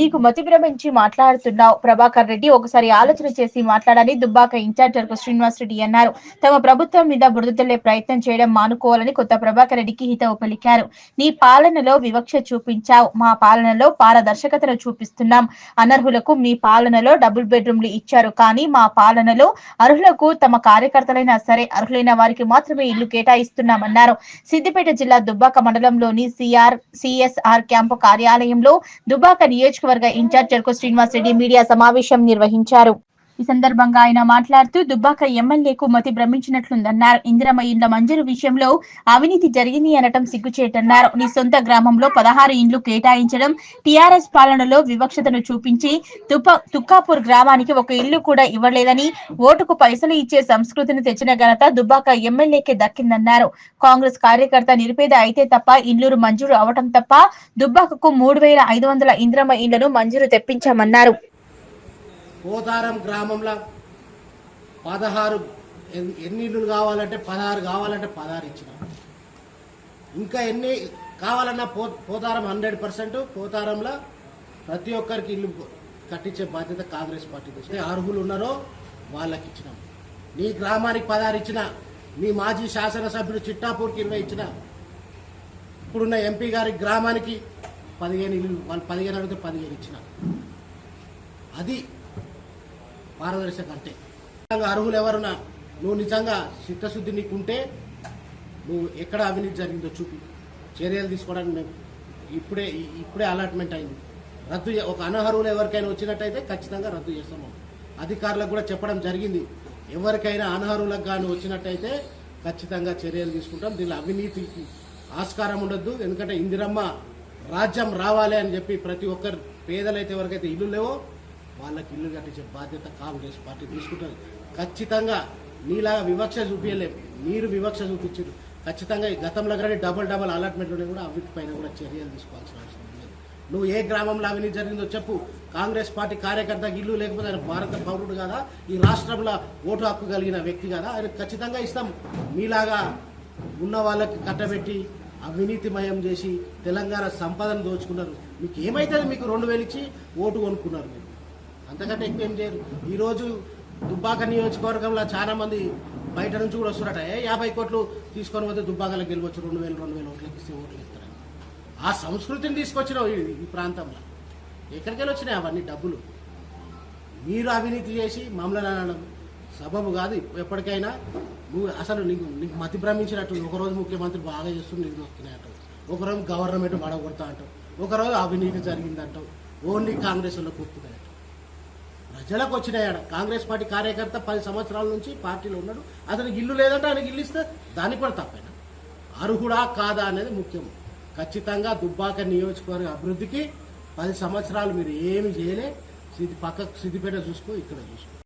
నీకు మతి భ్రమించి మాట్లాడుతున్నావు. ప్రభాకర్ రెడ్డి ఒకసారి ఆలోచన చేసి మాట్లాడాలని దుబ్బాక ఇన్ఛార్జ్ అరకు శ్రీనివాస్ రెడ్డి అన్నారు. తమ ప్రభుత్వం మీద బురదతల్లే ప్రయత్నం చేయడం మానుకోవాలని కొత్త ప్రభాకర్ రెడ్డికి హితవు పలికారు. నీ పాలనలో వివక్ష చూపించావు. మా పాలనలో పారదర్శకతను చూపిస్తున్నాం. అనర్హులకు మీ పాలనలో డబుల్ బెడ్రూమ్లు ఇచ్చారు. కానీ మా పాలనలో అర్హులకు తమ కార్యకర్తలైనా సరే అర్హులైన వారికి మాత్రమే ఇల్లు కేటాయిస్తున్నామన్నారు. సిద్దిపేట జిల్లా దుబ్బాక మండలంలోని సిఆర్ సిఎస్ఆర్ క్యాంపు కార్యాలయంలో దుబ్బాక నియోజకవర్గ ఇన్ఛార్జ్ చెరుకు శ్రీనివాస్ రెడ్డి మీడియా సమావేశం నిర్వహించారు. ఈ సందర్భంగా ఆయన మాట్లాడుతూ దుబ్బాక ఎమ్మెల్యేకు మతి భ్రమించినట్లుందన్నారు. ఇందిరమ్మ ఇండ్ల మంజూరు విషయంలో అవినీతి జరిగింది అనటం సిగ్గుచేటన్నారు. నీ సొంత గ్రామంలో పదహారు ఇండ్లు కేటాయించడం టిఆర్ఎస్ పాలనలో వివక్షతను చూపించి తుప్ప తుక్కాపూర్ గ్రామానికి ఒక ఇల్లు కూడా ఇవ్వలేదని ఓటుకు పైసలు ఇచ్చే సంస్కృతిని తెచ్చిన ఘనత దుబ్బాక ఎమ్మెల్యేకే దక్కిందన్నారు. కాంగ్రెస్ కార్యకర్త నిరుపేద అయితే తప్ప ఇండ్లు మంజూరు అవటం తప్ప దుబ్బాకకు మూడు వేల ఐదు వందల ఇంద్రమ ఇళ్ళను మంజూరు తెప్పించామన్నారు. పోతారం గ్రామంలో పదహారు ఎన్ని ఇల్లులు కావాలంటే పదహారు కావాలంటే పదహారు ఇచ్చిన. ఇంకా ఎన్ని కావాలన్నా పో పోతారం హండ్రెడ్ పర్సెంట్ పోతారంలో ప్రతి ఒక్కరికి ఇల్లు కట్టించే బాధ్యత కాంగ్రెస్ పార్టీ తీసుకుంటే అర్హులు ఉన్నారో వాళ్ళకి ఇచ్చినాం. నీ గ్రామానికి పదహారు ఇచ్చిన మీ మాజీ శాసనసభ్యుడు చిట్టాపూర్కి ఇరవై ఇచ్చిన ఇప్పుడున్న ఎంపీ గారి గ్రామానికి పదిహేను ఇల్లు వాళ్ళు పదిహేను అడిగితే పదిహేను ఇచ్చిన. అది పారదర్శక అంటే నిజంగా అర్హులు ఎవరున్నా నువ్వు నిజంగా చిత్తశుద్ధి నీకుంటే నువ్వు ఎక్కడ అవినీతి జరిగిందో చూపి. చర్యలు తీసుకోవడానికి మేము ఇప్పుడే ఇప్పుడే అలాట్మెంట్ అయింది. రద్దు ఒక అనర్హులు ఎవరికైనా వచ్చినట్టయితే ఖచ్చితంగా రద్దు చేస్తాము అధికారులకు కూడా చెప్పడం జరిగింది. ఎవరికైనా అనర్హులకు కానీ వచ్చినట్టయితే ఖచ్చితంగా చర్యలు తీసుకుంటాం. దీనిలో అవినీతికి ఆస్కారం ఉండొద్దు. ఎందుకంటే ఇందిరమ్మ రాజ్యం రావాలి అని చెప్పి ప్రతి ఒక్కరు పేదలైతే ఎవరికైతే ఇల్లు లేవో వాళ్ళకి ఇల్లు కట్టించే బాధ్యత కాంగ్రెస్ పార్టీ తీసుకుంటుంది. ఖచ్చితంగా నీలాగా వివక్ష చూపించలేము మీరు వివక్ష చూపించారు. ఖచ్చితంగా ఈ గతంలో కానీ డబుల్ డబుల్ అలాట్మెంట్లు కూడా వీటిపైన కూడా చర్యలు తీసుకోవాల్సిన అవసరం లేదు. నువ్వు ఏ గ్రామంలో అవినీతి జరిగిందో చెప్పు. కాంగ్రెస్ పార్టీ కార్యకర్తకి ఇల్లు లేకపోతే ఆయన భారత పౌరుడు కదా? ఈ రాష్ట్రంలో ఓటు హక్కు కలిగిన వ్యక్తి కదా? ఆయన ఖచ్చితంగా ఇస్తాం. మీలాగా ఉన్న వాళ్ళకి కట్టబెట్టి అవినీతిమయం చేసి తెలంగాణ సంపదను దోచుకున్నారు. మీకు ఏమైతుంది? మీకు రెండు వేలు ఇచ్చి ఓటు కొనుక్కున్నారు మీరు. అంతకంటే ఎక్కువ ఏం చేయరు. ఈరోజు దుబ్బాక నియోజకవర్గంలో చాలా మంది బయట నుంచి కూడా వస్తున్నారట. ఏ యాభై కోట్లు తీసుకొని పోతే దుబ్బాకలకు గెలవచ్చు రెండు వేలు రెండు వేలు ఓట్లకి ఇస్తే ఓట్లు ఇస్తారని. ఆ సంస్కృతిని తీసుకొచ్చినావు ఈ ప్రాంతంలో. ఎక్కడికి వెళ్ళి వచ్చినాయి అవన్నీ డబ్బులు? మీరు అవినీతి చేసి మమ్మల్ని అనడం సబబు కాదు. ఎప్పటికైనా నువ్వు అసలు నీకు నీకు మతి భ్రమించినట్టు ఒకరోజు ముఖ్యమంత్రి బాగా చేస్తుంది నిధులు వస్తున్నాయి ఒకరోజు గవర్నమెంట్ పడగొడతా అంటావు ఒకరోజు అవినీతి జరిగిందంటావు. ఓన్లీ కాంగ్రెస్లో కూర్చున్నాయి ప్రజలకు వచ్చినాయాడ కాంగ్రెస్ పార్టీ కార్యకర్త పది సంవత్సరాల నుంచి పార్టీలో ఉన్నాడు. అతనికి ఇల్లు లేదంటే ఆయనకి ఇల్లు ఇస్తే దానికి కూడా తప్పేనా? అర్హుడా కాదా అనేది ముఖ్యం. ఖచ్చితంగా దుబ్బాక నియోజకవర్గ అభివృద్ధికి పది సంవత్సరాలు మీరు ఏమి చేయలే. సిద్ధి పక్కకు సిద్దిపేట చూసుకో ఇక్కడ చూసుకో.